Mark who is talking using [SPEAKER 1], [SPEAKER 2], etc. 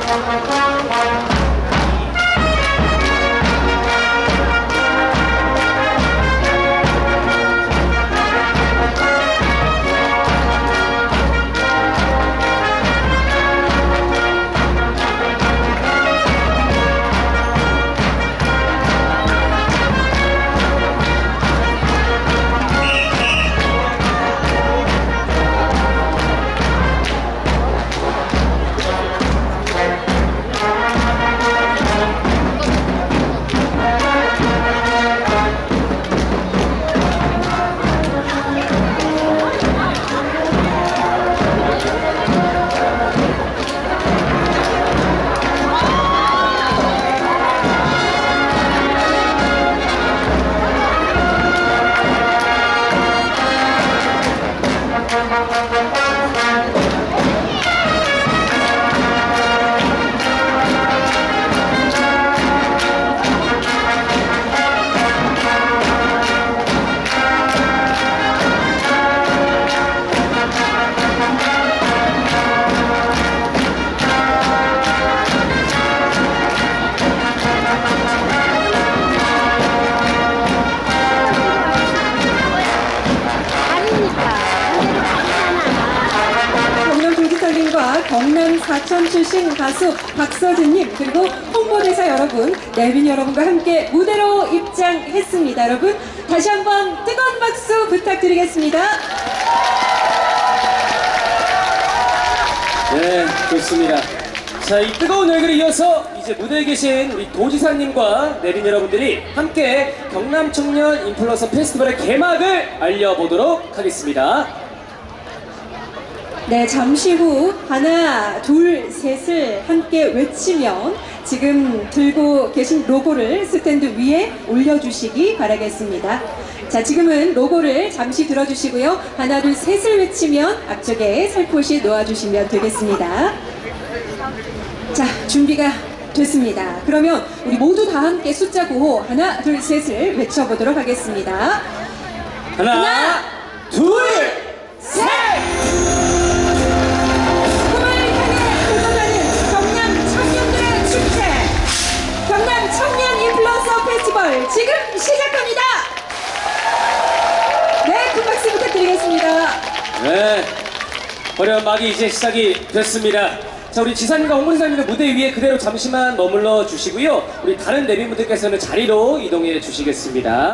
[SPEAKER 1] 경남 경남 사천 출신 가수 박서진님 그리고 홍보대사 여러분, 내빈 여러분과 함께 무대로 입장했습니다. 여러분 다시 한번 뜨거운 박수 부탁드리겠습니다.
[SPEAKER 2] 네, 좋습니다. 자, 이 뜨거운 열기를 이어서 이제 무대에 계신 우리 도지사님과 내빈 여러분들이 함께 경남 청년 인플루언서 페스티벌의 개막을 알려보도록 하겠습니다.
[SPEAKER 1] 네, 잠시 후 하나, 둘, 셋을 함께 외치면 지금 들고 계신 로고를 스탠드 위에 올려주시기 바라겠습니다. 자, 지금은 로고를 잠시 들어주시고요. 하나, 둘, 셋을 외치면 앞쪽에 살포시 놓아주시면 되겠습니다. 자, 준비가 됐습니다. 그러면 우리 모두 다 함께 숫자 구호 하나, 둘, 셋을 외쳐보도록 하겠습니다.
[SPEAKER 2] 하나,
[SPEAKER 1] 하나,
[SPEAKER 2] 둘, 네. 화려한 막이 이제 시작이 됐습니다. 자, 우리 지사님과 홍문사님은 무대 위에 그대로 잠시만 머물러 주시고요. 우리 다른 내빈분들께서는 자리로 이동해 주시겠습니다.